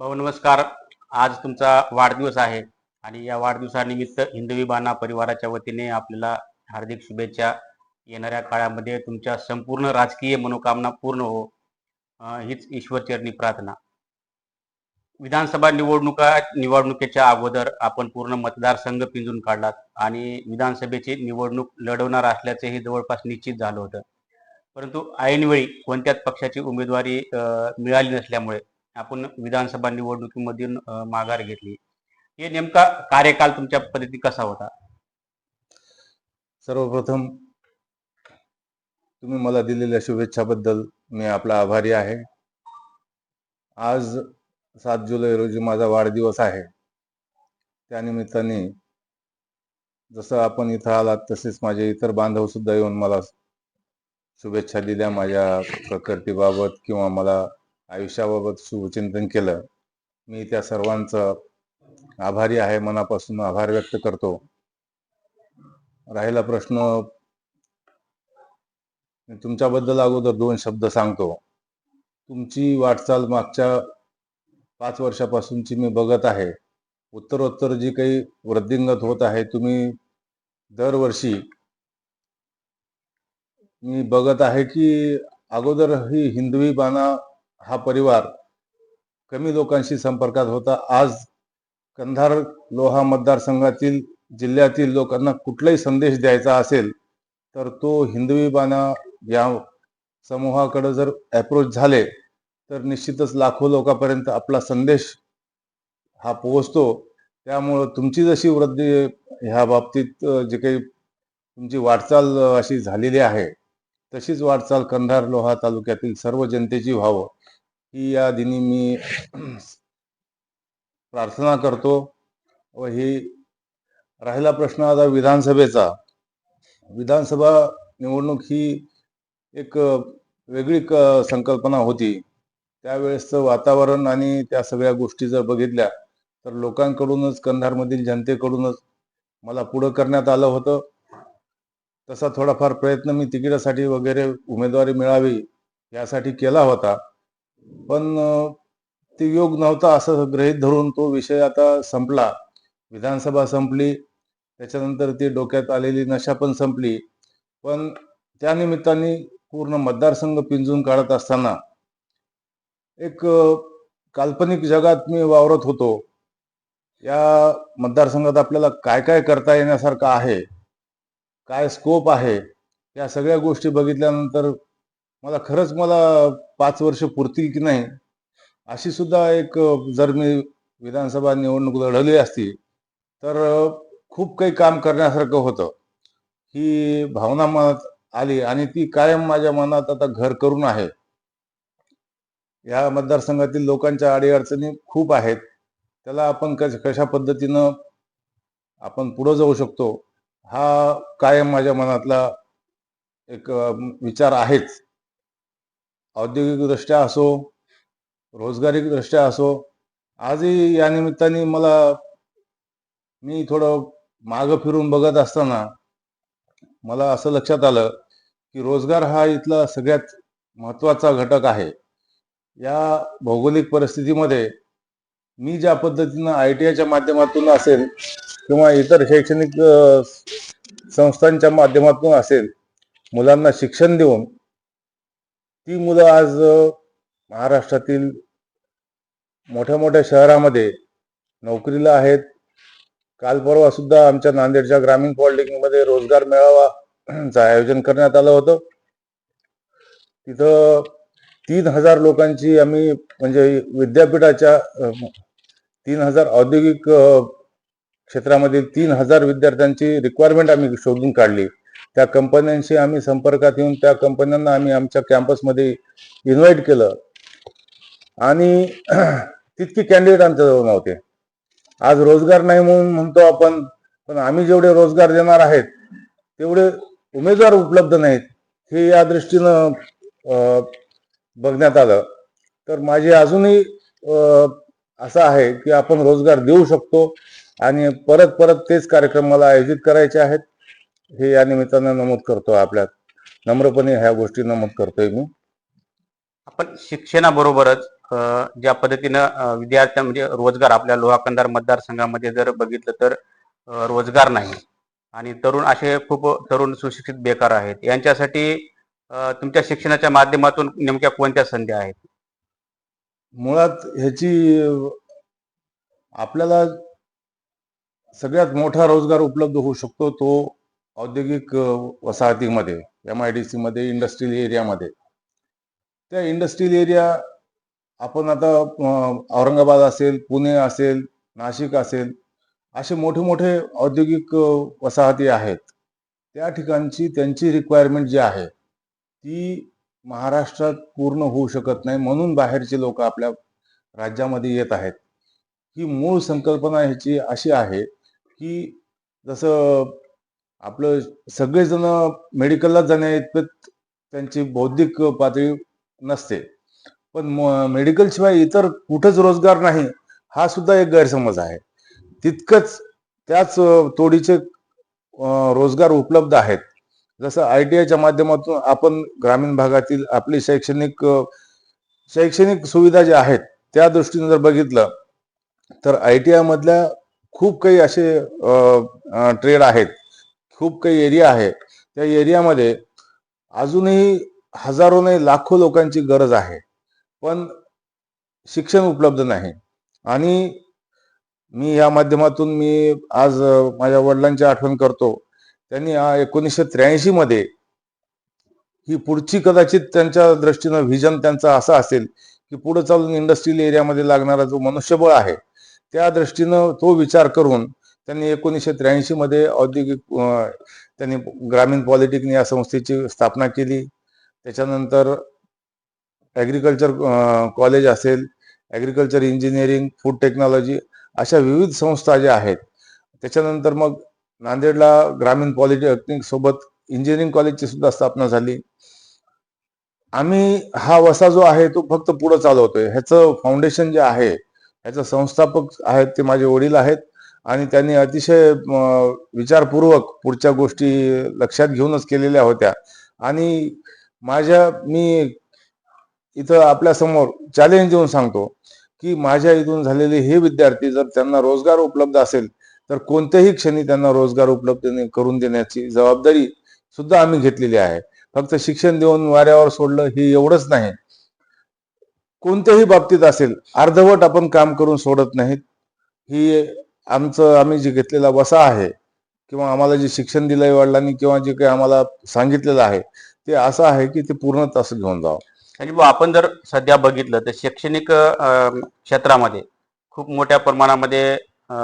भाऊ नमस्कार. आज तुमचा वाढदिवस आहे आणि या वाढदिवसानिमित्त हिंदवी बाणा परिवाराच्या वतीने आपल्याला हार्दिक शुभेच्छा. येणाऱ्या काळामध्ये तुमच्या संपूर्ण राजकीय मनोकामना पूर्ण हो. हीच ईश्वरचरणी प्रार्थना. विधानसभा निवडणुका निवडणुकीच्या अगोदर आपण पूर्ण मतदारसंघ पिंजून काढलात आणि विधानसभेची निवडणूक लढवणार असल्याचेही जवळपास निश्चित झालं होतं. परंतु ऐनवेळी कोणत्याच पक्षाची उमेदवारी मिळाली नसल्यामुळे आपण विधानसभा निवडणुकीमधून माघार घेतली. हे नेमका कार्यकाल तुमच्या पद्धती कसा होता? सर्वप्रथम तुम्ही मला दिलेल्या शुभेच्छाबद्दल मी आपला आभारी आहे. आज सात जुलै रोजी माझा वाढदिवस आहे. त्यानिमित्ताने जसं आपण इथं आलात तसेच माझे इतर बांधव सुद्धा येऊन मला शुभेच्छा दिल्या. माझ्या प्रकृतीबाबत किंवा मला आयुष्याबाबत शुभचिंतन केलं. मी त्या सर्वांचं आभारी आहे मनापासून आभार व्यक्त करतो. राहिला प्रश्न तुमच्याबद्दल अगोदर दोन शब्द सांगतो. तुमची वाटचाल मागच्या पाच वर्षापासूनची मी बघत आहे. उत्तरोत्तर जी काही वृद्धिंगत होत आहे तुम्ही दरवर्षी मी बघत आहे की अगोदर ही हिंदवी बाणा हा परिवार कमी लोकांशी संपर्कात होता. आज कंधार लोहा मतदारसंघातील जिल्ह्यातील लोकांना कुठलाही संदेश द्यायचा असेल तर तो हिंदवी बाणा या समूहाकडे जर अप्रोच झाले तर निश्चितच लाखो लोकांपर्यंत आपला संदेश हा पोहोचतो. त्यामुळं तुमची जशी वृद्धी ह्या बाबतीत जे काही तुमची वाटचाल अशी झालेली आहे तशीच वाटचाल कंधार लोहा तालुक्यातील सर्व जनतेची व्हावं. ही या दिनी मी प्रार्थना करतो व ही राहिला प्रश्न आता विधानसभेचा. विधानसभा निवडणूक ही एक वेगळी क- संकल्पना होती. त्यावेळेसचं वातावरण आणि त्या सगळ्या गोष्टी जर बघितल्या तर लोकांकडूनच कंधारमधील जनतेकडूनच मला पुढं करण्यात आलं होतं. तसा थोडाफार प्रयत्न मी तिकिटासाठी वगैरे उमेदवारी मिळावी यासाठी केला होता. पण ते योग नव्हता असं गृहीत धरून तो विषय आता संपला. विधानसभा संपली. त्याच्यानंतर ती डोक्यात आलेली नशा पण संपली. पण त्यानिमित्ताने पूर्ण मतदारसंघ पिंजून काढत असताना एक काल्पनिक जगात मी वावरत होतो. या मतदारसंघात आपल्याला काय काय करता येण्यासारखं आहे? काय स्कोप आहे? या सगळ्या गोष्टी बघितल्यानंतर मला खरंच मला पाच वर्ष पुरतील की नाही अशी सुद्धा एक जर मी विधानसभा निवडणूक लढवली असती तर खूप काही काम करण्यासारखं होतं. ही भावना मनात आली आणि ती कायम माझ्या मनात आता घर करून आहे. या मतदारसंघातील लोकांच्या अडीअडचणी खूप आहेत. त्याला आपण कश कशा पद्धतीनं आपण पुढं जाऊ शकतो हा कायम माझ्या मनातला एक विचार आहेच. औद्योगिकदृष्ट्या असो रोजगारीदृष्ट्या असो आजही या निमित्ताने मला मी थोडं मागं फिरून बघत असताना मला असं लक्षात आलं की रोजगार हा इथला सगळ्यात महत्त्वाचा घटक आहे. या भौगोलिक परिस्थितीमध्ये मी ज्या पद्धतीनं आय टी आयच्या माध्यमातून असेल किंवा इतर शैक्षणिक संस्थांच्या माध्यमातून असेल मुलांना शिक्षण देऊन ती मुलं आज महाराष्ट्रातील मोठ्या मोठ्या शहरामध्ये नोकरीला आहेत. काल परवा सुद्धा आमच्या नांदेडच्या ग्रामीण पॉलिटेक्निकमध्ये रोजगार मेळावाचं आयोजन करण्यात आलं होतं. तिथं तीन हजार लोकांची आम्ही म्हणजे विद्यापीठाच्या तीन हजार औद्योगिक क्षेत्रामधील तीन हजार विद्यार्थ्यांची रिक्वायरमेंट आम्ही शोधून काढली. त्या कंपन्यांशी आम्ही संपर्कात येऊन त्या कंपन्यांना आम्ही आमच्या कॅम्पसमध्ये इन्व्हाइट केलं. आणि तितकी कॅन्डिडेट आमच्याजवळ नव्हते. आज रोजगार नाही म्हणून म्हणतो आपण पण आम्ही जेवढे रोजगार देणार आहेत तेवढे उमेदवार उपलब्ध नाहीत हे या दृष्टीनं बघण्यात आलं. तर माझी अजूनही असं आहे की आपण रोजगार देऊ शकतो आणि परत परत तेच कार्यक्रम मला आयोजित करायचे आहेत. हे या निमित्तानं नमूद करतो आपल्यात नम्रपणे ह्या गोष्टी नमूद करतोय मी. आपण शिक्षणाबरोबरच ज्या पद्धतीनं विद्यार्थ्यां म्हणजे रोजगार आपल्या लोहा कंधार मतदारसंघामध्ये जर बघितलं तर रोजगार नाही. आणि तरुण असे खूप तरुण सुशिक्षित बेकार आहेत. यांच्यासाठी तुमच्या शिक्षणाच्या माध्यमातून नेमक्या कोणत्या संधी आहेत? मुळात ह्याची आपल्याला सगळ्यात मोठा रोजगार उपलब्ध होऊ शकतो तो औद्योगिक वसाहतीमध्ये एम आय डी सीमध्ये इंडस्ट्रियल एरियामध्ये त्या इंडस्ट्रियल एरिया आपण आता औरंगाबाद असेल पुणे असेल नाशिक असेल असे मोठे मोठे औद्योगिक वसाहती आहेत. त्या ठिकाणची त्यांची रिक्वायरमेंट जी आहे ती महाराष्ट्रात पूर्ण होऊ शकत नाही. म्हणून बाहेरचे लोक आपल्या राज्यामध्ये येत आहेत. ही मूळ संकल्पना ह्याची अशी आहे की जसं आपलं सगळेजण मेडिकलला जाण्या इतपत त्यांची बौद्धिक पातळी नसते. पण मेडिकल शिवाय इतर कुठंच रोजगार नाही हा सुद्धा एक गैरसमज आहे. तितकंच त्याच तोडीचे रोजगार उपलब्ध आहेत. जसं आय टी आयच्या माध्यमातून आपण ग्रामीण भागातील आपली शैक्षणिक शैक्षणिक सुविधा ज्या आहेत त्या दृष्टीने जर बघितलं तर आय टी आय मधल्या खूप काही असे ट्रेड आहेत. खूप काही एरिया आहे त्या एरियामध्ये अजूनही हजारो नाही लाखो लोकांची गरज आहे. पण शिक्षण उपलब्ध नाही. आणि मी या माध्यमातून मी आज माझ्या वडिलांची आठवण करतो. त्यांनी एकोणीसशे त्र्याऐंशी मध्ये ही पुढची कदाचित त्यांच्या दृष्टीनं व्हिजन त्यांचा असा असेल की पुढे चालून इंडस्ट्रियल एरियामध्ये लागणारा जो मनुष्यबळ आहे त्या दृष्टीनं तो विचार करून त्यांनी एकोणीसशे त्र्याऐंशी मध्ये औद्योगिक त्यांनी ग्रामीण पॉलिटेक्निक या संस्थेची स्थापना केली. त्याच्यानंतर ॲग्रिकल्चर कॉलेज असेल ॲग्रिकल्चर इंजिनिअरिंग फूड टेक्नॉलॉजी अशा विविध संस्था ज्या आहेत त्याच्यानंतर मग नांदेडला ग्रामीण पॉलिटेक्निक सोबत इंजिनिअरिंग कॉलेजची सुद्धा स्थापना झाली. आम्ही हा वसा जो आहे तो फक्त पुढे चालवतोय. ह्याचं फाउंडेशन जे आहे ह्याचं संस्थापक आहेत ते माझे वडील आहेत. आणि त्यांनी अतिशय विचारपूर्वक पुढच्या गोष्टी लक्षात घेऊनच केलेल्या होत्या. आणि माझ्या मी इथं आपल्यासमोर चॅलेंज देऊन सांगतो की माझ्या इथून झालेले हे विद्यार्थी जर त्यांना रोजगार उपलब्ध असेल तर कोणत्याही क्षणी त्यांना रोजगार उपलब्ध करून देण्याची जबाबदारी सुद्धा आम्ही घेतलेली आहे. फक्त शिक्षण देऊन वाऱ्यावर सोडलं हे एवढंच नाही. कोणत्याही बाबतीत असेल अर्धवट आपण काम करून सोडत नाहीत ही आमचं आम्ही जे घेतलेला वसा आहे किंवा आम्हाला जे शिक्षण दिलंय वडिलांनी किंवा जे काही आम्हाला सांगितलेलं आहे ते असं आहे की ते पूर्ण तसं घेऊन जावं. म्हणजे बुवा, आपण जर सध्या बघितलं तर शैक्षणिक क्षेत्रामध्ये खूप मोठ्या प्रमाणामध्ये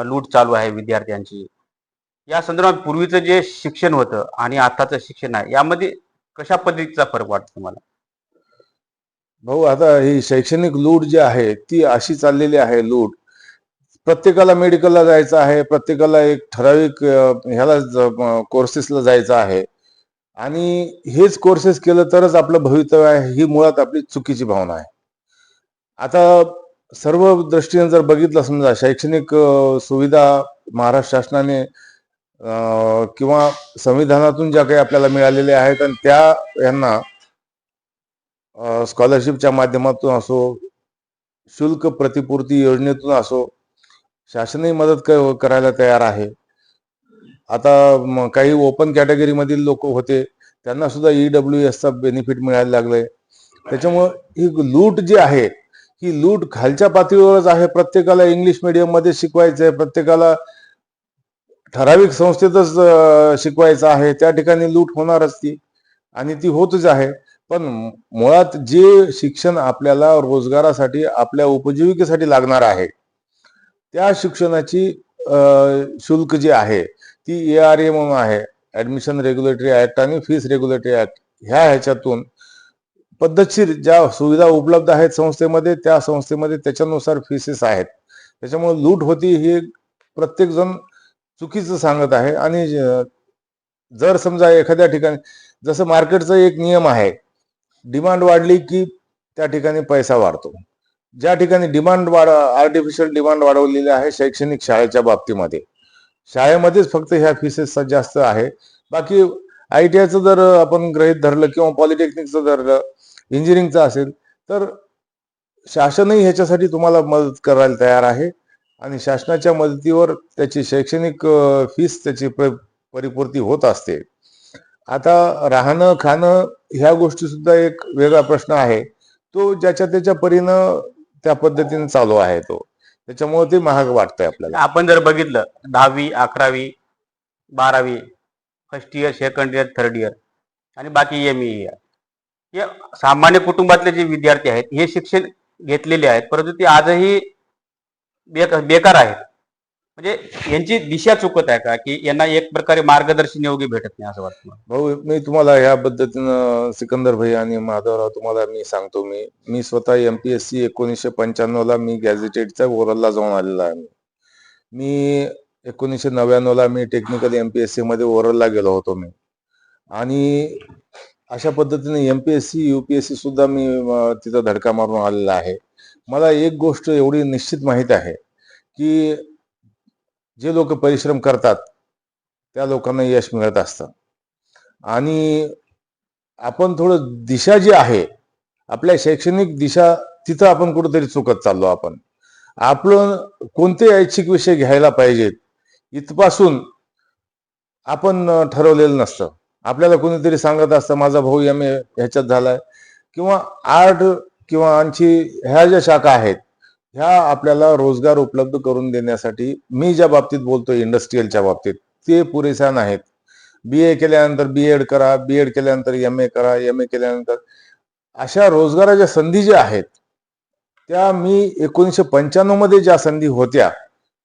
लूट चालू आहे विद्यार्थ्यांची. या संदर्भात पूर्वीचं जे शिक्षण होतं आणि आताचं शिक्षण आहे यामध्ये कशा पद्धतीचा फरक वाटतो तुम्हाला? भाऊ आता ही शैक्षणिक लूट जी आहे ती अशी चाललेली आहे लूट प्रत्येकाला मेडिकलला जायचं आहे प्रत्येकाला एक ठराविक ह्याला कोर्सेसला जायचं आहे. आणि हेच कोर्सेस केलं तरच आपलं भवितव्य आहे ही मुळात आपली चुकीची भावना आहे. आता सर्व दृष्टीने जर बघितलं समजा शैक्षणिक सुविधा महाराष्ट्र शासनाने किंवा संविधानातून ज्या काही आपल्याला मिळालेल्या आहेत आणि त्या यांना स्कॉलरशिपच्या माध्यमातून असो शुल्क प्रतिपूर्ती योजनेतून असो शासनही मदत क- करायला तयार आहे. आता काही ओपन कॅटेगरीमधील लोक होते त्यांना सुद्धा E ईडब्ल्यू एसचा बेनिफिट मिळायला लागलंय. त्याच्यामुळं ही लूट जी आहे ही लूट खालच्या पातळीवरच आहे. प्रत्येकाला इंग्लिश मिडियममध्ये शिकवायचं आहे प्रत्येकाला ठराविक संस्थेतच शिकवायचं आहे. त्या ठिकाणी लूट होणारच ती आणि ती होतच आहे. पण मुळात जे शिक्षण आपल्याला रोजगारासाठी आपल्या उपजीविकेसाठी लागणार आहे त्या शिक्षणाची शुल्क जी आहे ती ए आर ए म्हणून आहे. ऍडमिशन रेग्युलेटरी ऍक्ट आणि फीस रेग्युलेटरी ऍक्ट ह्या ह्याच्यातून पद्धतशीर ज्या सुविधा उपलब्ध आहेत संस्थेमध्ये त्या संस्थेमध्ये त्याच्यानुसार फीसेस आहेत. त्याच्यामुळे लूट होती हे प्रत्येक जण चुकीचं सांगत आहे. आणि जर समजा एखाद्या ठिकाणी जसं मार्केटचा एक नियम आहे डिमांड वाढली की त्या ठिकाणी पैसा वाढतो. ज्या ठिकाणी डिमांड वाढ आर्टिफिशियल डिमांड वाढवलेली आहे शैक्षणिक शाळेच्या बाबतीमध्ये. शाळेमध्येच फक्त ह्या फीसेस जास्त आहे. बाकी आय टी आयचं जर आपण ग्रहित धरलं किंवा पॉलिटेक्निकचं धरलं इंजिनिअरिंगचं असेल तर शासनही ह्याच्यासाठी तुम्हाला मदत करायला तयार आहे. आणि शासनाच्या मदतीवर त्याची शैक्षणिक फीस त्याची परिपूर्ती होत असते. आता राहणं खाणं ह्या गोष्टी सुद्धा एक वेगळा प्रश्न आहे. तो ज्याच्या त्याच्या परीनं त्या पद्धतीने चालू आहे तो. त्याच्यामुळे ते महाग वाटतंय आपल्याला. आपण जर बघितलं दहावी अकरावी बारावी first year second year third year आणि बाकी एम इयर हे सामान्य कुटुंबातले जे विद्यार्थी आहेत हे शिक्षण घेतलेले आहेत परंतु ते आजही बेकार आहेत. म्हणजे यांची दिशा चुकत आहे का की यांना एक प्रकारे मार्गदर्शन योग्य भेटत नाही असं वाटतं मला. भाऊ मी तुम्हाला ह्या पद्धतीनं सिकंदर भाई आणि माधवराव तुम्हाला मी सांगतो मी मी स्वतः एमपीएससी एकोणीसशे पंच्याण्णव ला मी गॅझेटेडच्या ओरलला जाऊन आलेला आहे मी. मी एकोणीसशे नव्याण्णव ला मी टेक्निकल एमपीएससी मध्ये ओरलला गेलो होतो मी आणि अशा पद्धतीने एमपीएससी युपीएससी सुद्धा मी अं, तिथं धडका मारून आलेला आहे मला एक गोष्ट एवढी निश्चित माहीत आहे की जे लोक परिश्रम करतात त्या लोकांना यश मिळत असतं. आणि आपण थोडं दिशा जी आहे आपल्या शैक्षणिक दिशा तिथं आपण कुठंतरी चुकत चाललो आपण. आपलं कोणते ऐच्छिक विषय घ्यायला पाहिजेत इथपासून आपण ठरवलेलं नसतं. आपल्याला कोणीतरी सांगत असतं माझा भाऊ एम ए ह्याच्यात झालाय. किंवा आर्ट किंवा आणखी ह्या ज्या शाखा आहेत ह्या आपल्याला रोजगार उपलब्ध करून देण्यासाठी मी ज्या बाबतीत बोलतो इंडस्ट्रीयलच्या बाबतीत ते पुरेशा नाहीत. बी ए केल्यानंतर बी एड करा बी एड केल्यानंतर एम ए करा एम ए केल्यानंतर अशा रोजगाराच्या संधी ज्या आहेत त्या मी एकोणीसशे पंच्याण्णवमध्ये ज्या संधी होत्या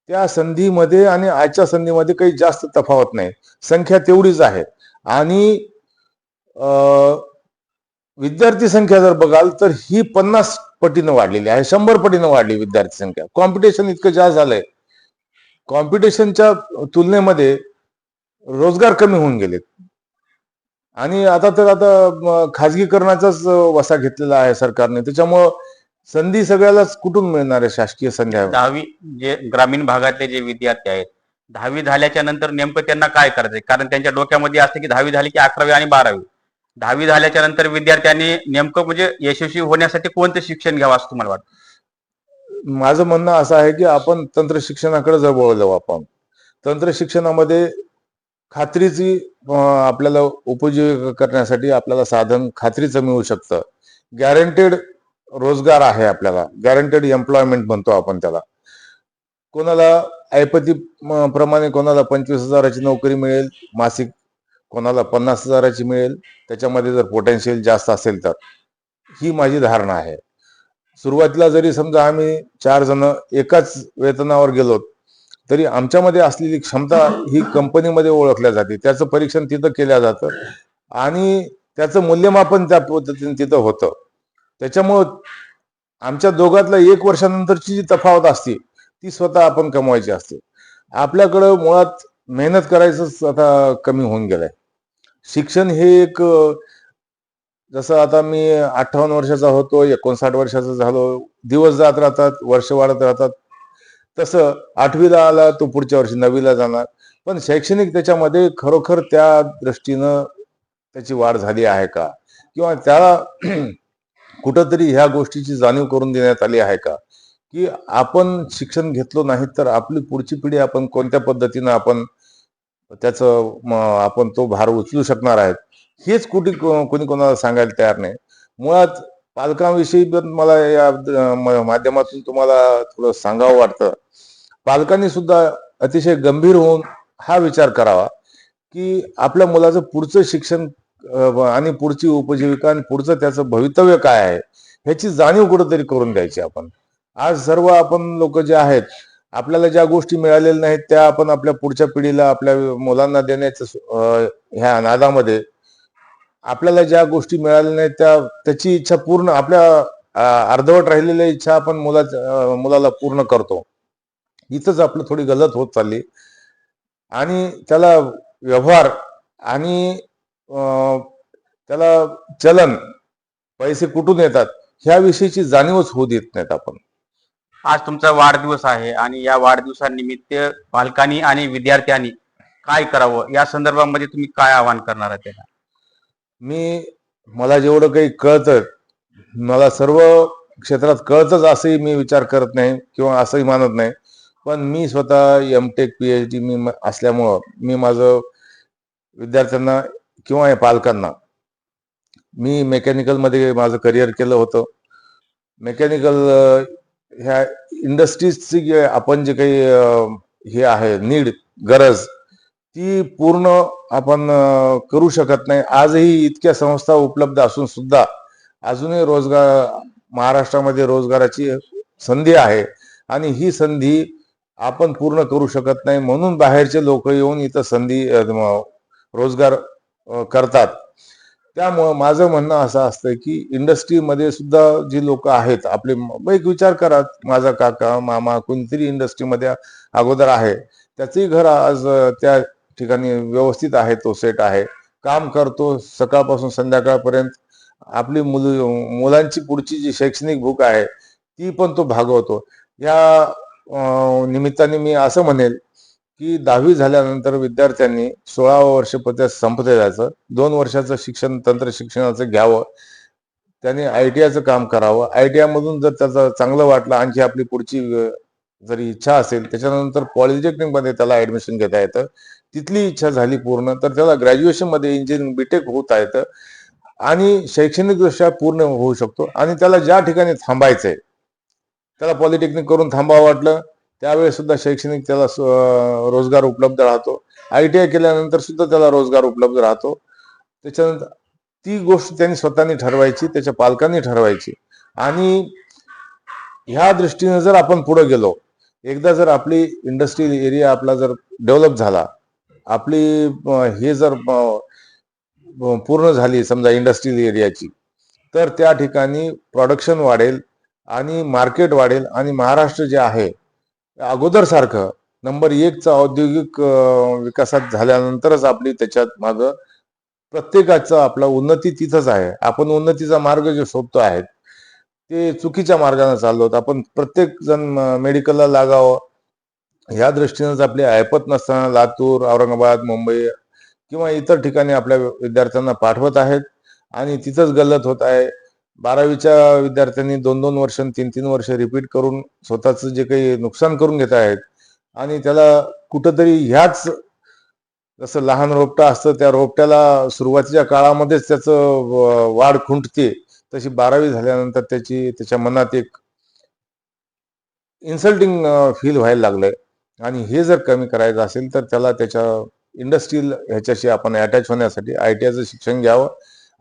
त्या संधीमध्ये आणि आजच्या संधीमध्ये काही जास्त तफावत नाही. संख्या तेवढीच आहे. आणि विद्यार्थी संख्या जर बघाल तर ही पन्नास पटीनं वाढलेली आहे. शंभर पटीनं वाढली विद्यार्थी संख्या. कॉम्पिटिशन इतकं जास्त झालंय. कॉम्पिटिशनच्या तुलनेमध्ये रोजगार कमी होऊन गेलेत. आणि आता तर आता खाजगीकरणाचाच वसा घेतलेला आहे सरकारने. त्याच्यामुळं संधी सगळ्यालाच कुठून मिळणार आहे शासकीय संध्या दहावी जे ग्रामीण भागातले जे विद्यार्थी आहेत दहावी झाल्याच्यानंतर नेमकं त्यांना काय करायचंय? कारण त्यांच्या डोक्यामध्ये असते की दहावी झाली की अकरावी आणि बारावी. दहावी झाल्याच्यानंतर विद्यार्थ्यांनी नेमकं म्हणजे यशस्वी होण्यासाठी कोणतं शिक्षण घ्यावं असं तुम्हाला वाटतं? माझं म्हणणं असं आहे की आपण तंत्र शिक्षणाकडे जवळ जाऊ आपण. तंत्र शिक्षणामध्ये खात्रीची आपल्याला उपजीविका करण्यासाठी आपल्याला साधन खात्रीचं मिळू शकतं. गॅरंटेड रोजगार आहे आपल्याला. गॅरंटेड एम्प्लॉयमेंट म्हणतो आपण त्याला. कोणाला ऐपती प्रमाणे कोणाला पंचवीस हजाराची नोकरी मिळेल मासिक कोणाला पन्नास हजाराची मिळेल त्याच्यामध्ये जर पोटेन्शियल जास्त असेल तर. ही माझी धारणा आहे. सुरुवातीला जरी समजा आम्ही चार जण एकाच वेतनावर गेलो तरी आमच्यामध्ये असलेली क्षमता ही कंपनीमध्ये ओळखल्या जाते. त्याचं परीक्षण तिथं केलं जातं आणि त्याचं मूल्यमापन त्या पद्धतीने तिथं होतं. त्याच्यामुळं आमच्या दोघातल्या एक वर्षानंतरची जी तफावत असते ती स्वतः आपण कमवायची असते. आपल्याकडं मुळात मेहनत करायचं आता कमी होऊन गेलंय. शिक्षण हे एक जसं आता मी अठ्ठावन्न वर्षाचा होतो एकोणसाठ वर्षाचा झालो दिवस जात राहतात वर्ष वाढत राहतात. तसं आठवीला आला तो पुढच्या वर्षी नववीला जाणार. पण शैक्षणिक त्याच्यामध्ये खरोखर त्या दृष्टीनं त्याची वाढ झाली आहे का? किंवा त्याला कुठंतरी ह्या गोष्टीची जाणीव करून देण्यात आली आहे का? की आपण शिक्षण घेतलो नाही तर आपली पुढची पिढी आपण कोणत्या पद्धतीनं आपण त्याचं आपण तो भार उचलू शकणार आहेत. हेच कुठे कोणी कोणाला सांगायला तयार नाही. मुळात पालकांविषयी पण मला या माध्यमातून तुम्हाला थोडं सांगावं वाटतं पालकांनी सुद्धा अतिशय गंभीर होऊन हा विचार करावा की आपल्या मुलाचं पुढचं शिक्षण आणि पुढची उपजीविका आणि पुढचं त्याचं भवितव्य काय आहे ह्याची जाणीव कुठंतरी करून द्यायची आपण. आज सर्व आपण लोक जे आहेत आपल्याला ज्या गोष्टी मिळालेल्या नाहीत त्या आपण आपल्या पुढच्या पिढीला आपल्या मुलांना देण्याच्या ह्या नादामध्ये आपल्याला ज्या गोष्टी मिळाल्या नाहीत त्या त्याची इच्छा पूर्ण आपल्या अर्धवट राहिलेल्या इच्छा आपण मुलाच्या मुलाला पूर्ण करतो. इथंच आपलं थोडी गलत होत चालली. आणि त्याला व्यवहार आणि त्याला चलन पैसे कुठून येतात ह्या विषयीची जाणीवच होऊ देत नाहीत आपण. आज तुमचा वाढदिवस आहे आणि या वाढदिवसानिमित्त पालकांनी आणि विद्यार्थ्यांनी काय करावं? या संदर्भामध्ये तुम्ही काय आवाहन करणार आहात त्यांना मी मला जेवढं काही कळतं मला सर्व क्षेत्रात कळतच असंही मी विचार करत नाही किंवा असंही मानत नाही. पण मी स्वतः M tech P H D मी म- असल्यामुळं मी माझं विद्यार्थ्यांना किंवा या पालकांना मी मेकॅनिकलमध्ये माझं करिअर केलं होतं. मेकॅनिकल ह्या इंडस्ट्रीजची जे आपण जे काही हे आहे नीड गरज ती पूर्ण आपण करू शकत नाही. आजही इतक्या संस्था उपलब्ध असून सुद्धा अजूनही रोजगार महाराष्ट्रामध्ये रोजगाराची संधी आहे आणि ही संधी आपण पूर्ण करू शकत नाही. म्हणून बाहेरचे लोक येऊन इथं संधी रोजगार करतात. त्यामुळं माझं म्हणणं असं असतं की इंडस्ट्रीमध्ये सुद्धा जी लोक आहेत आपले एक विचार करा माझा काका मामा कोणतरी इंडस्ट्रीमध्ये अगोदर आहे त्याचंही घर आज त्या ठिकाणी व्यवस्थित आहे तो सेट आहे काम करतो सकाळपासून संध्याकाळपर्यंत आपली मुल मुलांची पुढची जी शैक्षणिक भूक आहे ती पण तो भागवतो. या निमित्ताने मी असं म्हणेल की दहावी झाल्यानंतर विद्यार्थ्यांनी सोळावं वर्ष पत्या संपते जायचं. दोन वर्षाचं शिक्षण तंत्र शिक्षणाचं घ्यावं. त्याने आय टी आयचं काम करावं. आय टी आयमधून जर त्याचं चांगलं वाटलं आणखी आपली पुढची जरी इच्छा असेल त्याच्यानंतर पॉलिटेक्निकमध्ये त्याला ऍडमिशन घेता येतं. तिथली इच्छा झाली पूर्ण तर त्याला ग्रॅज्युएशनमध्ये इंजिनिअरिंग बीटेक होता येतं. आणि शैक्षणिकदृष्ट्या पूर्ण होऊ शकतो. आणि त्याला ज्या ठिकाणी थांबायचंय त्याला पॉलिटेक्निक करून थांबावं वाटलं. त्यावेळेस सुद्धा शैक्षणिक त्याला रोजगार उपलब्ध राहतो. आय टी आय केल्यानंतर सुद्धा त्याला रोजगार उपलब्ध राहतो. त्याच्यानंतर ती गोष्ट त्यांनी स्वतःनी ठरवायची त्याच्या पालकांनी ठरवायची. आणि ह्या दृष्टीने जर आपण पुढे गेलो एकदा जर आपली इंडस्ट्रियल एरिया आपला जर डेव्हलप झाला आपली हे जर पूर्ण झाली समजा इंडस्ट्रियल एरियाची तर त्या ठिकाणी प्रोडक्शन वाढेल आणि मार्केट वाढेल आणि महाराष्ट्र जे आहे अगोदर सारखं. नंबर एकचा औद्योगिक विकासात झाल्यानंतरच आपली त्याच्यात मागं प्रत्येकाचं आपला उन्नती तिथंच आहे. आपण उन्नतीचा मार्ग जे शोधतो आहे ते चुकीच्या मार्गाने चाललो आपण प्रत्येक जण मेडिकलला लागावं. ह्या दृष्टीनेच आपली ऐपत नसताना लातूर औरंगाबाद मुंबई किंवा इतर ठिकाणी आपल्या विद्यार्थ्यांना पाठवत आहेत आणि तिथंच गल्लत होत आहे. बारावीच्या विद्यार्थ्यांनी दोन दोन वर्ष तीन तीन वर्ष रिपीट करून स्वतःच जे काही नुकसान करून घेत आहेत आणि त्याला कुठंतरी ह्याच जसं लहान रोपटा असतं त्या रोपट्याला सुरुवातीच्या काळामध्येच त्याचं वाढ खुंटते तशी बारावी झाल्यानंतर त्याची त्याच्या मनात एक इन्सल्टिंग फील व्हायला लागलंय. आणि हे जर कमी करायचं असेल तर त्याला त्याच्या इंडस्ट्रीयल ह्याच्याशी आपण अटॅच होण्यासाठी आय टी आयचं शिक्षण घ्यावं.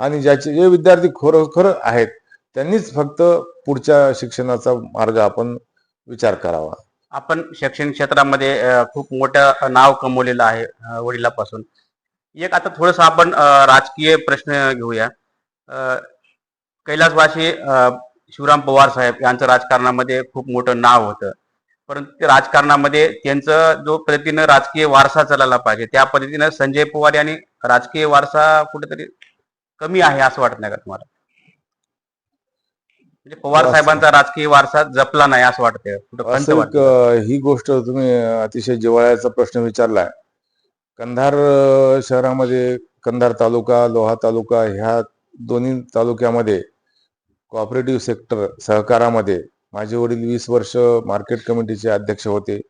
आणि ज्याचे जे विद्यार्थी खरोखर आहेत त्यांनीच फक्त पुढच्या शिक्षणाचा मार्ग आपण विचार करावा. आपण शैक्षणिक क्षेत्रामध्ये खूप मोठं नाव कमवलेलं आहे वडिलापासून. एक आता थोडस आपण राजकीय प्रश्न घेऊया. कैलासवासी शिवराम पवार साहेब यांचं राजकारणामध्ये खूप मोठं नाव होतं. परंतु ते राजकारणामध्ये त्यांचं जो पद्धतीनं राजकीय वारसा चालायला पाहिजे त्या पद्धतीनं संजय पवार यांनी राजकीय वारसा कुठेतरी कमी आहे असं वाटत नाही का तुम्हाला? म्हणजे पवार साहेबांचा राजकीय वारसा जपला नाही असं वाटतंय. वाटते ही गोष्ट तुम्ही अतिशय जिव्हाळ्याचा प्रश्न विचारलाय. कंधार शहरामध्ये कंधार तालुका लोहा तालुका ह्या दोन्ही तालुक्यामध्ये कोऑपरेटिव्ह सेक्टर सहकारामध्ये माझे वडील वीस वर्ष मार्केट कमिटीचे अध्यक्ष होते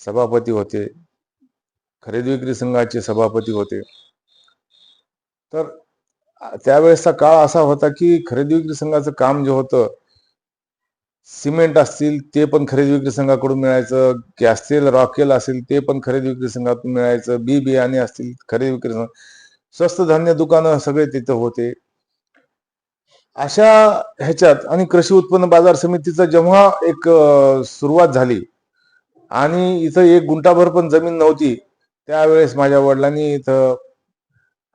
सभापती होते खरेदी विक्री संघाचे सभापती होते. तर त्यावेळेसचा काळ असा होता की खरेदी विक्री संघाचं काम जे होतं सिमेंट असतील ते पण खरेदी विक्री संघाकडून मिळायचं गॅस तेल रॉकेल असेल ते पण खरेदी विक्री संघातून मिळायचं बी बियाणे असतील खरेदी विक्री संघ स्वस्त धान्य दुकानं सगळे तिथं होते. अशा ह्याच्यात आणि कृषी उत्पन्न बाजार समितीचं जेव्हा एक सुरुवात झाली आणि इथं एक गुंठाभर पण जमीन नव्हती त्यावेळेस माझ्या वडिलांनी इथं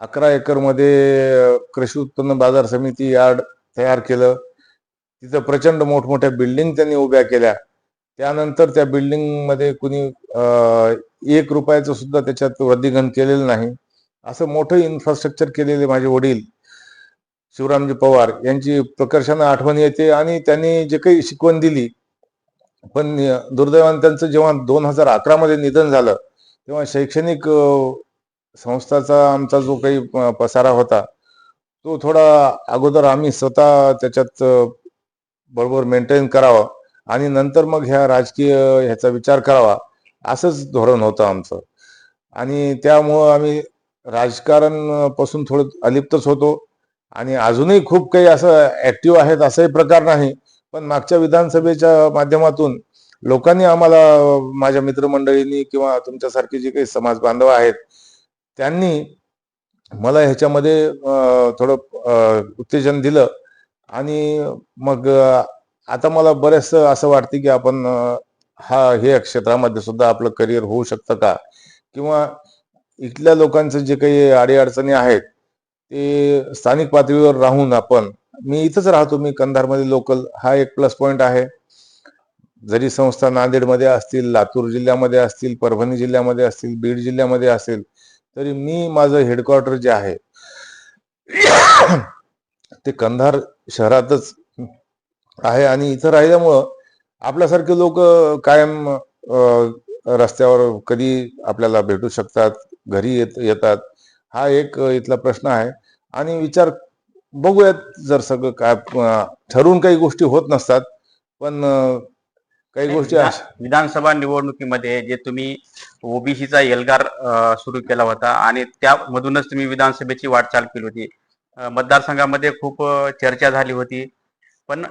अकरा एकरमध्ये कृषी उत्पन्न बाजार समिती यार्ड तयार केलं. तिथं प्रचंड मोठमोठ्या बिल्डिंग त्यांनी उभ्या केल्या. त्यानंतर त्या बिल्डिंगमध्ये कुणी एक रुपयाचं सुद्धा त्याच्यात वृद्धिंगण केलेलं नाही. असं मोठं इन्फ्रास्ट्रक्चर केलेले माझे वडील शिवरामजी पवार यांची प्रकर्षानं आठवण येते आणि त्यांनी जे काही शिकवण दिली पण दुर्दैवान त्यांचं जेव्हा दोन हजार अकरामध्ये निधन झालं तेव्हा शैक्षणिक संस्थाचा आमचा जो काही पसारा होता तो थोडा अगोदर आम्ही स्वतः त्याच्यात बरोबर मेंटेन करावा आणि नंतर मग ह्या राजकीय ह्याचा विचार करावा असंच धोरण होतं आमचं. आणि त्यामुळं आम्ही राजकारणपासून थोडं अलिप्तच होतो आणि अजूनही खूप काही असं ऍक्टिव्ह आहेत असाही प्रकार नाही पण मागच्या विधानसभेच्या माध्यमातून लोकांनी आम्हाला माझ्या मित्रमंडळींनी किंवा तुमच्यासारखे जे काही समाज बांधव आहेत त्यांनी मला ह्याच्यामध्ये थोडं उत्तेजन दिलं. आणि मग आता मला बरेचस असं वाटते की आपण हा हे क्षेत्रामध्ये सुद्धा आपलं करिअर होऊ शकतं का? किंवा इथल्या लोकांचं जे काही अडीअडचणी आहेत ते स्थानिक पातळीवर राहून आपण मी इथंच राहतो मी कंधारमध्ये लोकल हा एक प्लस पॉईंट आहे. जरी संस्था नांदेडमध्ये असतील लातूर जिल्ह्यामध्ये असतील परभणी जिल्ह्यामध्ये असतील बीड जिल्ह्यामध्ये असेल तरी मी माझं हेडक्वार्टर जे आहे ते कंधार शहरातच आहे आणि इथं राहिल्यामुळं आपल्यासारखे लोक कायम रस्त्यावर कधी आपल्याला भेटू शकतात घरी येत येतात हा एक इथला प्रश्न आहे. आणि विचार बघूयात जर सगळं काय ठरवून काही गोष्टी होत नसतात पण काही गोष्टी अशा. विधानसभा निवडणुकीमध्ये जे तुम्ही ओबीसीचा एल्गार सुरू केला होता आणि त्यामधूनच तुम्ही विधानसभेची वाटचाल केली होती. मतदारसंघामध्ये खूप चर्चा झाली होती. पण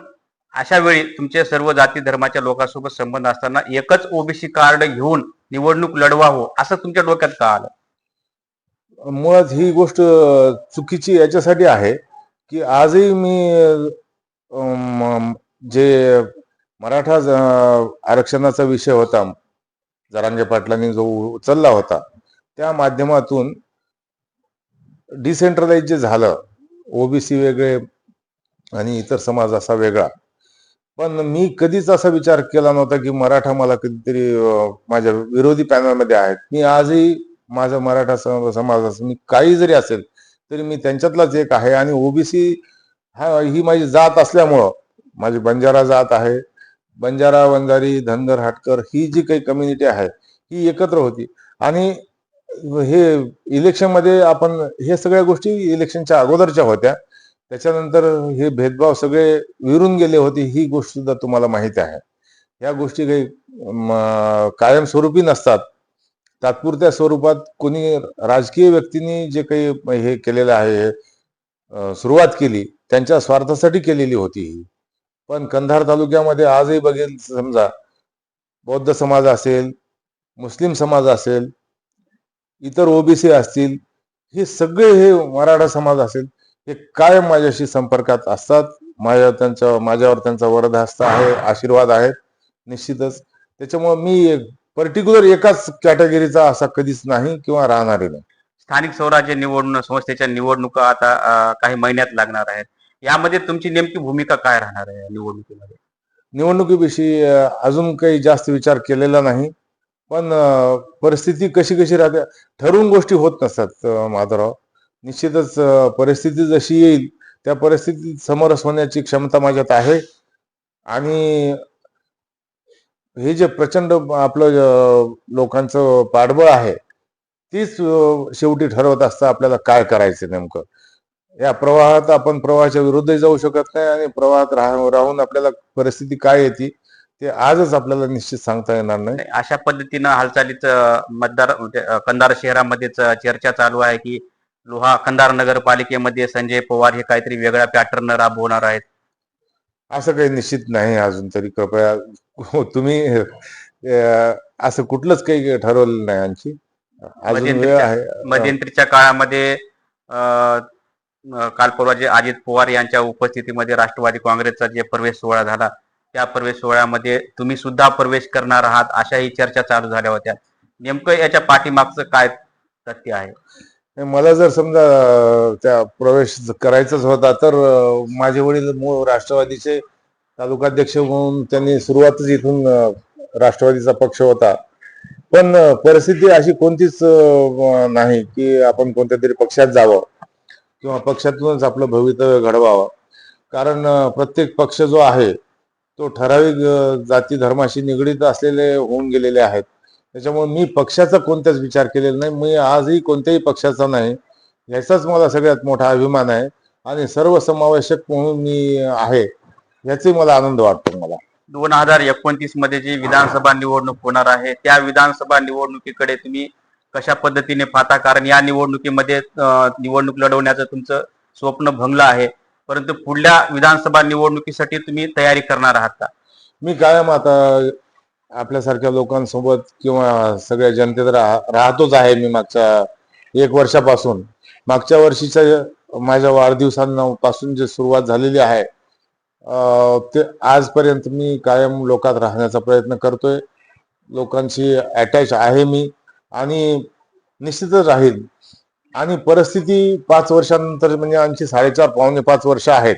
अशा वेळी तुमचे सर्व जाती धर्माच्या लोकांसोबत संबंध असताना एकच ओबीसी कार्ड घेऊन निवडणूक लढवावं असं तुमच्या डोक्यात का आलं? मुळात ही गोष्ट चुकीची याच्यासाठी आहे की आजही मी जे मराठा आरक्षणाचा विषय होता. जरांगे पाटलांनी जो उचलला होता त्या माध्यमातून डिसेंट्रलाइज जे झालं ओबीसी वेगळे आणि इतर समाज असा वेगळा. पण मी कधीच असा विचार केला नव्हता की मराठा मला कधीतरी माझ्या विरोधी पॅनलमध्ये आहेत. मी आजही माझा मराठा समाज असं मी काही जरी असेल तरी मी त्यांच्यातलाच एक आहे. आणि ओबीसी हा ही माझी जात असल्यामुळं माझी बंजारा जात आहे. बंजारा वंजारी धनगर हाटकर ही जी काही कम्युनिटी आहे ही एकत्र होती. आणि हे इलेक्शनमध्ये आपण हे सगळ्या गोष्टी इलेक्शनच्या अगोदरच्या होत्या. त्याच्यानंतर हे भेदभाव सगळे विरून गेले होते ही गोष्ट सुद्धा तुम्हाला माहिती आहे. या गोष्टी काही म, कायमस्वरूपी नसतात. तात्पुरत्या स्वरूपात कोणी राजकीय व्यक्तींनी जे काही हे केलेलं आहे सुरुवात केली त्यांच्या स्वार्थासाठी केलेली होती ही. पण कंधार तालुक्यामध्ये आजही बघेल समजा बौद्ध समाज असेल मुस्लिम समाज असेल इतर ओबीसी असतील हे सगळे हे मराठा समाज असेल हे कायम माझ्याशी संपर्कात असतात. माझ्या त्यांच्या माझ्यावर त्यांचा वरदहस्त आहे आशीर्वाद आहेत निश्चितच. त्याच्यामुळे मी पर्टिक्युलर एकाच कॅटेगरीचा असा कधीच नाही किंवा राहणारही नाही. स्थानिक स्वराज्य निवडणूक संस्थेच्या निवडणुका आता काही महिन्यात लागणार आहेत. यामध्ये तुमची नेमकी भूमिका काय राहणार आहे या निवडणुकीमध्ये? निवडणुकीविषयी अजून काही जास्त विचार केलेला नाही. पण परिस्थिती कशी कशी राहते ठरवून गोष्टी होत नसतात माधवराव. निश्चितच परिस्थिती जशी येईल त्या परिस्थितीत समरस होण्याची क्षमता माझ्यात आहे. आणि हे जे प्रचंड आपलं लोकांचं पाठबळ आहे तीच शेवटी ठरवत असतं आपल्याला काय करायचं नेमकं. या प्रवाहात आपण प्रवाहाच्या विरुद्धही जाऊ शकत नाही आणि प्रवाहात राह- राहून आपल्याला परिस्थिती काय येते ते आजच आपल्याला निश्चित सांगता येणार नाही. अशा पद्धतीनं हालचालीच मतदार म्हणजे, कंधार शहरामध्येच चर्चा चालू आहे की लोहा कंधार नगरपालिकेमध्ये संजय पवार हे काहीतरी वेगळ्या पॅटर्न राबवणार आहेत. असं काही निश्चित नाही अजून तरी. कृपया तुम्ही अं, असं कुठलंच काही ठरवलेलं नाही आणखी मध्यंतरीच्या- काळामध्ये काल परवा जे अजित पवार यांच्या उपस्थितीमध्ये राष्ट्रवादी काँग्रेसचा जे प्रवेश सोहळा झाला त्या प्रवेश सोहळ्यामध्ये तुम्ही सुद्धा प्रवेश करणार आहात अशाही चर्चा चालू झाल्या होत्या. नेमकं याच्या पाठीमागचं काय तथ्य आहे? मला जर समजा त्या प्रवेश करायचाच होता तर माझे वडील मूळ राष्ट्रवादीचे तालुकाध्यक्ष म्हणून त्यांनी सुरुवातच इथून राष्ट्रवादीचा पक्ष होता. पण परिस्थिती अशी कोणतीच नाही की आपण कोणत्या तरी पक्षात जावं. किंवा पक्षातूनच आपलं भवितव्य घडवावं. कारण प्रत्येक पक्ष जो आहे तो ठराविक जाती धर्माशी निगडीत असलेले होऊन गेलेले आहेत. त्याच्यामुळे मी पक्षाचा कोणताच विचार केलेला नाही. मी आजही कोणत्याही पक्षाचा नाही. याचाच मला सगळ्यात मोठा अभिमान आहे. आणि सर्व समावेशक म्हणून मी आहे याचे मला आनंद वाटतो मला. दोन हजार एकोणतीसमध्ये जी विधानसभा निवडणूक होणार आहे त्या विधानसभा निवडणुकीकडे तुम्ही कशा पद्धतीने पाहता? कारण या निवडणुकीमध्ये निवडणूक लढवण्याचं तुमचं स्वप्न भंगलं आहे. परंतु पुढल्या विधानसभा निवडणुकीसाठी तुम्ही तयारी करणार आहात का? मी कायम आता आपल्यासारख्या लोकांसोबत किंवा सगळ्या जनतेत राह राहतोच आहे मी मागच्या एक वर्षापासून. मागच्या वर्षीच्या माझ्या वाढदिवसांपासून जे सुरुवात झालेली आहे ते आजपर्यंत मी कायम लोकात राहण्याचा प्रयत्न करतोय. लोकांशी अटॅच आहे मी. आणि निश्चितच राहील. आणि परिस्थिती पाच वर्षानंतर म्हणजे आमची साडेचार पावणे पाच वर्ष आहेत.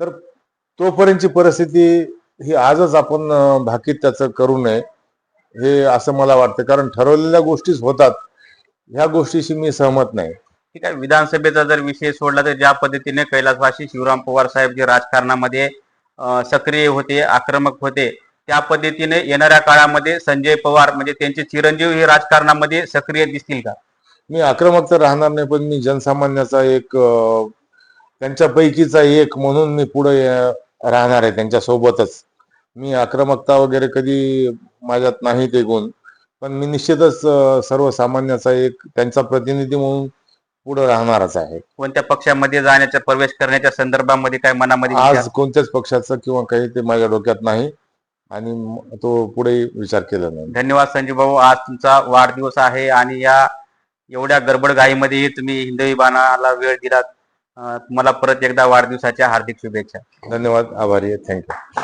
तर तोपर्यंतची परिस्थिती ही आजच आपण भाकीत त्याचं करू नये हे असं मला वाटतं. कारण ठरवलेल्या गोष्टीच होतात. ह्या गोष्टीशी मी सहमत नाही. ठीक आहे. विधानसभेचा जर विषय सोडला तर ज्या पद्धतीने कैलासवासी शिवराम पवार साहेब जे राजकारणामध्ये सक्रिय होते आक्रमक होते त्या पद्धतीने येणाऱ्या काळामध्ये संजय पवार म्हणजे त्यांचे चिरंजीव हे राजकारणामध्ये सक्रिय दिसतील का? मी आक्रमक तर राहणार नाही पण मी जनसामान्याचा एक त्यांच्यापैकीचा एक म्हणून मी पुढे राहणार आहे त्यांच्या सोबतच मी आक्रमकता वगैरे कधी माझ्यात नाही ते गुण पण मी निश्चितच सर्वसामान्याचा एक त्यांचा प्रतिनिधी म्हणून पुढे राहणारच आहे. कोणत्या पक्षामध्ये जाण्याचा प्रवेश करण्याच्या संदर्भामध्ये काय मनामध्ये आज? कोणत्याच पक्षाचं किंवा काही ते माझ्या डोक्यात नाही. आणि तो पुढे विचार केला नाही. धन्यवाद संजय भाऊ. आज तुमचा वाढदिवस आहे आणि या एवढ्या गडबड घाईमध्येही तुम्ही हिंदवी बाणाला वेळ दिलात. तुम्हाला परत एकदा वाढदिवसाच्या हार्दिक शुभेच्छा. धन्यवाद. आभारी आहे. थँक्यू